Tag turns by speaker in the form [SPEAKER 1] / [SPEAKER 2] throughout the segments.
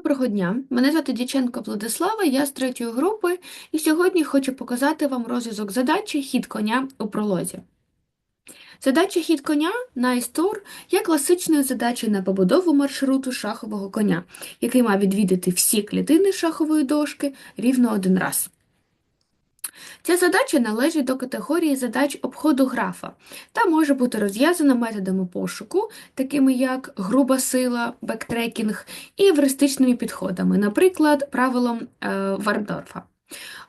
[SPEAKER 1] Доброго дня, мене звати Діченко Владислава, я з третьої групи, і сьогодні хочу показати вам розв'язок задачі хід коня у пролозі. Задача хід коня на Tour є класичною задачею на побудову маршруту шахового коня, який має відвідати всі клітини шахової дошки рівно один раз. Ця задача належить до категорії задач обходу графа та може бути розв'язана методами пошуку, такими як груба сила, бектрекінг і евристичними підходами, наприклад, правилом е, Вардорфа.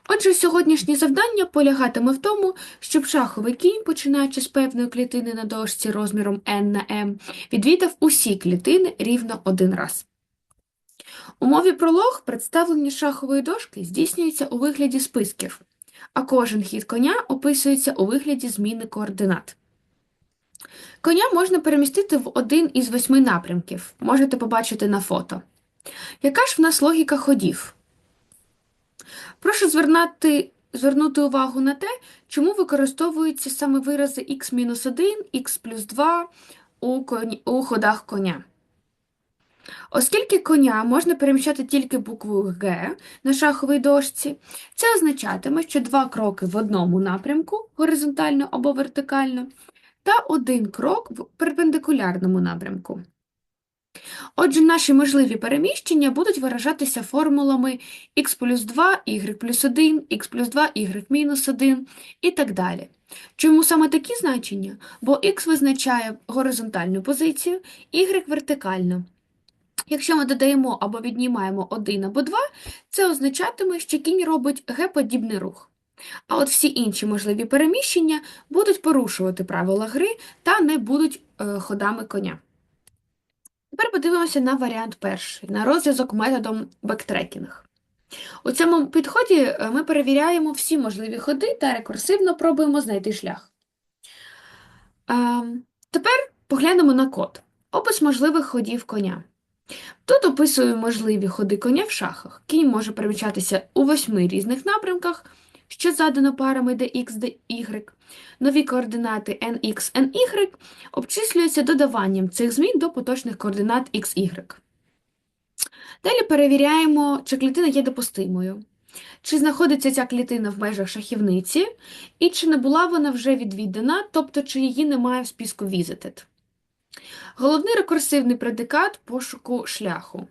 [SPEAKER 1] Отже, сьогоднішнє завдання полягатиме в тому, щоб шаховий кінь, починаючи з певної клітини на дошці розміром n на m, відвідав усі клітини рівно один раз. У мові пролог представлення шахової дошки здійснюється у вигляді списків, а кожен хід коня описується у вигляді зміни координат. Коня можна перемістити в один із восьми напрямків, можете побачити на фото. Яка ж в нас логіка ходів? Прошу звернути, звернути увагу на те, чому використовуються саме вирази x-1, x плюс 2 у, у ходах коня. Оскільки коня можна переміщати тільки буквою Г на шаховій дошці, це означатиме, що два кроки в одному напрямку, горизонтально або вертикально, та один крок в перпендикулярному напрямку. Отже, наші можливі переміщення будуть виражатися формулами x плюс 2, y плюс 1, x плюс 2, y мінус 1 і так далі. Чому саме такі значення? Бо x визначає горизонтальну позицію, y – вертикальну. Якщо ми додаємо або віднімаємо 1 або 2, це означатиме, що кінь робить Г-подібний рух. А от всі інші можливі переміщення будуть порушувати правила гри та не будуть е, ходами коня. Тепер подивимося на варіант перший, на розв'язок методом бектрекінг. У цьому підході е, ми перевіряємо всі можливі ходи та рекурсивно пробуємо знайти шлях. Е, тепер поглянемо на код. Опис можливих ходів коня. Тут описую можливі ходи коня в шахах. Кінь може переміщатися у восьми різних напрямках, що задано парами dx, dy. Нові координати nx, ny обчислюються додаванням цих змін до поточних координат x, y. Далі перевіряємо, чи клітина є допустимою, чи знаходиться ця клітина в межах шахівниці, і чи не була вона вже відвідана, тобто чи її немає в списку visited. Головний рекурсивний предикат пошуку шляху.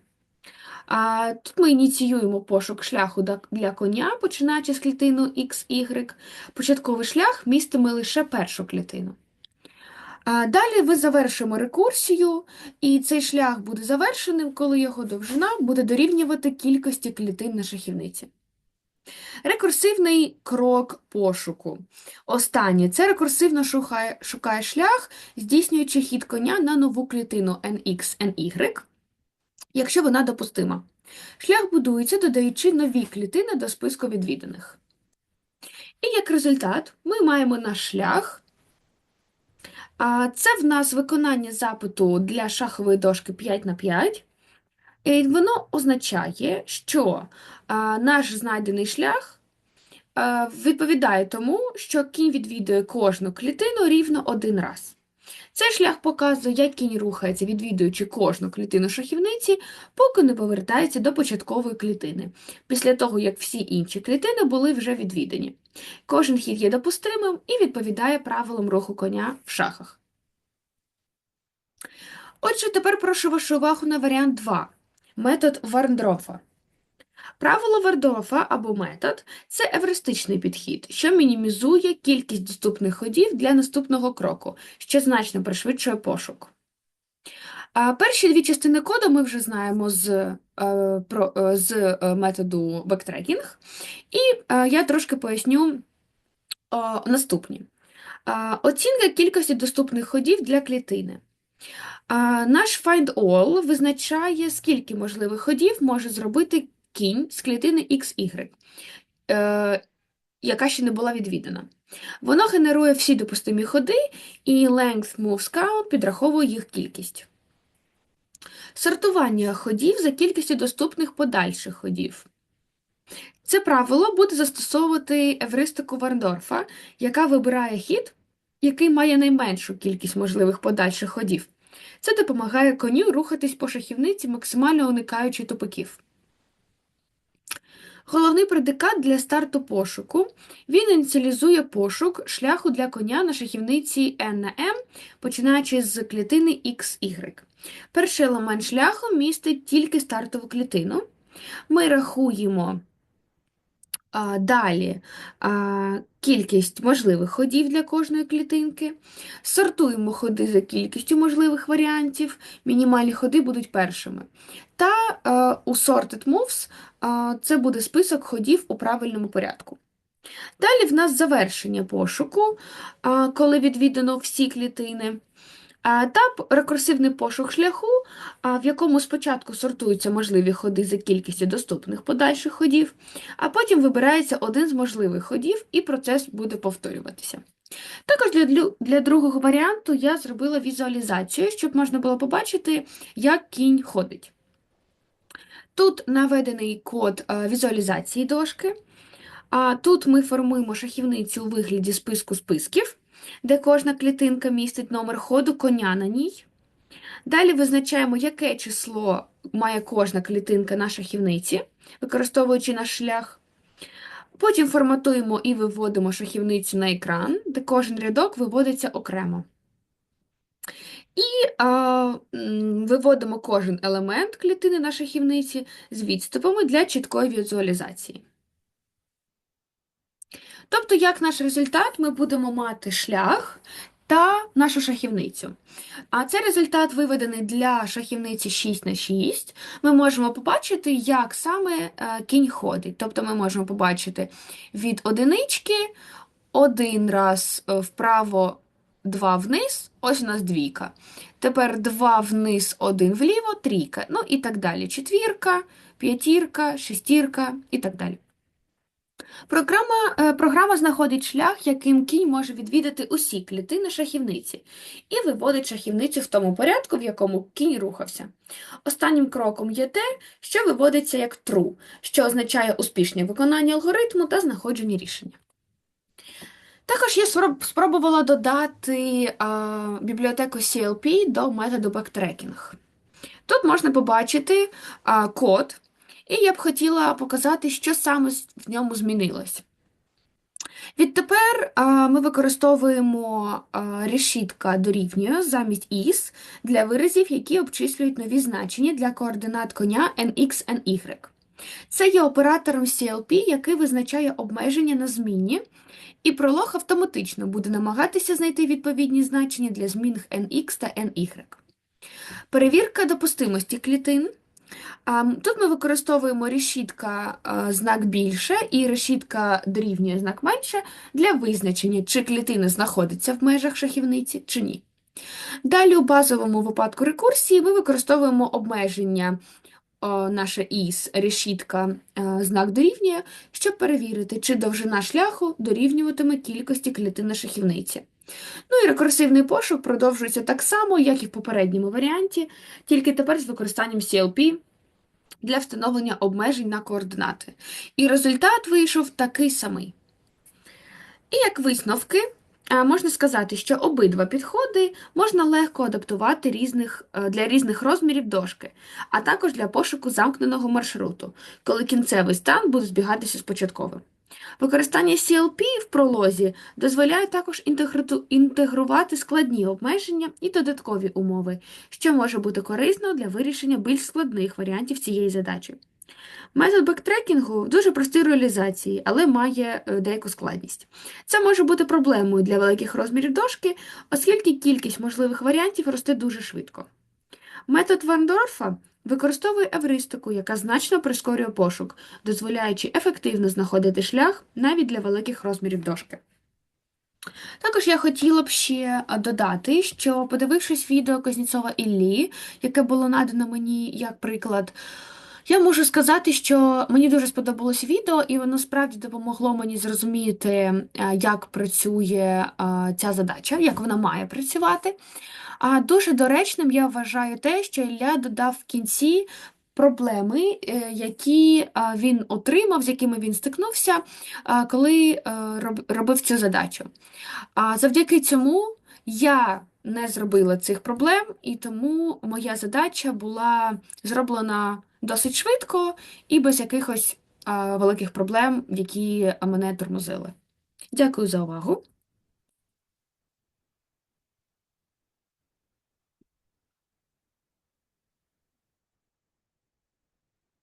[SPEAKER 1] А, Тут ми ініціюємо пошук шляху для коня, починаючи з клітину X, Y. Початковий шлях містиме лише першу клітину. А, Далі ми завершимо рекурсію, і цей шлях буде завершеним, коли його довжина буде дорівнювати кількості клітин на шахівниці. Рекурсивний крок пошуку. Останнє це рекурсивно шукає, шукає шлях, здійснюючи хід коня на нову клітину NX, NY, якщо вона допустима. Шлях будується, додаючи нові клітини до списку відвіданих. І як результат, ми маємо наш шлях. Це в нас виконання запиту для шахової дошки 5 на 5. І воно означає, що наш знайдений шлях відповідає тому, що кінь відвідує кожну клітину рівно один раз. Цей шлях показує, як кінь рухається, відвідуючи кожну клітину шахівниці, поки не повертається до початкової клітини, після того, як всі інші клітини були вже відвідані. Кожен хід є допустимим і відповідає правилам руху коня в шахах. Отже, тепер прошу вашу увагу на варіант 2. Метод Варндрофа. Правило Вардорфа або метод це евристичний підхід, що мінімізує кількість доступних ходів для наступного кроку, що значно пришвидшує пошук. А Перші дві частини коду ми вже знаємо з е, е, з методу бектрекінг, і е, я трошки поясню наступні. Оцінка кількості доступних ходів для клітини. Наш find all визначає, скільки можливих ходів може зробити кінь з клітини XY, е, яка ще не була відвідана. Воно генерує всі допустимі ходи, і length moves count підраховує їх кількість. Сортування ходів за кількістю доступних подальших ходів. Це правило буде застосовувати евристику Варндорфа, яка вибирає хід, який має найменшу кількість можливих подальших ходів. Це допомагає коню рухатись по шахівниці, максимально уникаючи тупиків. Головний предикат для старту пошуку. Він ініціалізує пошук шляху для коня на шахівниці N на M, починаючи з клітини XY. Перший елемент шляху містить тільки стартову клітину. Ми рахуємо далі кількість можливих ходів для кожної клітинки, сортуємо ходи за кількістю можливих варіантів, мінімальні ходи будуть першими. Та а, у Sorted Moves а, це буде список ходів у правильному порядку. Далі в нас завершення пошуку, а, коли відвідано всі клітини. Та рекурсивний пошук шляху, в якому спочатку сортуються можливі ходи за кількістю доступних подальших ходів, а потім вибирається один з можливих ходів, і процес буде повторюватися. Також для для другого варіанту я зробила візуалізацію, щоб можна було побачити, як кінь ходить. Тут наведений код візуалізації дошки. А Тут ми формуємо шахівницю у вигляді списку списків де кожна клітинка містить номер ходу коня на ній. Далі визначаємо, яке число має кожна клітинка на шахівниці, використовуючи наш шлях. Потім форматуємо і виводимо шахівницю на екран, де кожен рядок виводиться окремо. І а, виводимо кожен елемент клітини на шахівниці з відступами для чіткої візуалізації. Тобто, як наш результат, ми будемо мати шлях та нашу шахівницю. А цей результат виведений для шахівниці 6 на 6. Ми можемо побачити, як саме е, кінь ходить. Тобто ми можемо побачити від одинички один раз е, вправо, два вниз, ось у нас двійка. Тепер два вниз, один вліво, трійка. Ну і так далі. Четвірка, п'ятірка, шестірка і так далі. Програма е, програма знаходить шлях, яким кінь може відвідати усі клітини шахівниці, і виводить шахівницю в тому порядку, в якому кінь рухався. Останнім кроком є те, що виводиться як true, що означає успішне виконання алгоритму та знаходження рішення. Також я спробувала додати а, бібліотеку CLP до методу backtracking. Тут можна побачити а, код. І я б хотіла показати, що саме в ньому змінилось. Відтепер ми використовуємо решітка дорівнює замість is для виразів, які обчислюють нові значення для координат коня NX, NY. Це є оператором CLP, який визначає обмеження на зміні, і пролог автоматично буде намагатися знайти відповідні значення для змін NX та NY. Перевірка допустимості клітин. Тут ми використовуємо решітка знак більше і решітка дорівнює знак менше для визначення, чи клітина знаходиться в межах шахівниці, чи ні. Далі у базовому випадку рекурсії ми використовуємо обмеження наше із решітка знак дорівнює, щоб перевірити, чи довжина шляху дорівнюватиме кількості клітин на шахівниці. Ну і рекурсивний пошук продовжується так само, як і в попередньому варіанті, тільки тепер з використанням CLP для встановлення обмежень на координати. І результат вийшов такий самий. І як висновки, можна сказати, що обидва підходи можна легко адаптувати різних, е, для різних розмірів дошки, а також для пошуку замкненого маршруту, коли кінцевий стан буде збігатися з початковим. Використання CLP в пролозі дозволяє також інтегрувати складні обмеження і додаткові умови, що може бути корисно для вирішення більш складних варіантів цієї задачі. Метод бектрекінгу дуже простий реалізації, але має е, деяку складність. Це може бути проблемою для великих розмірів дошки, оскільки кількість можливих варіантів росте дуже швидко. Метод Вандорфа Використовує евристику, яка значно прискорює пошук, дозволяючи ефективно знаходити шлях навіть для великих розмірів дошки. Також я хотіла б ще додати, що, подивившись відео Козніцова Іллі, яке було надано мені як приклад, я можу сказати, що мені дуже сподобалось відео, і воно справді допомогло мені зрозуміти, як працює ця задача, як вона має працювати. А дуже доречним я вважаю те, що Ілля додав в кінці проблеми, е, які він отримав, з якими він стикнувся, коли е, робив цю задачу. А Завдяки цьому я не зробила цих проблем, і тому моя задача була зроблена досить швидко і без якихось великих проблем, які мене тормозили. Дякую за увагу!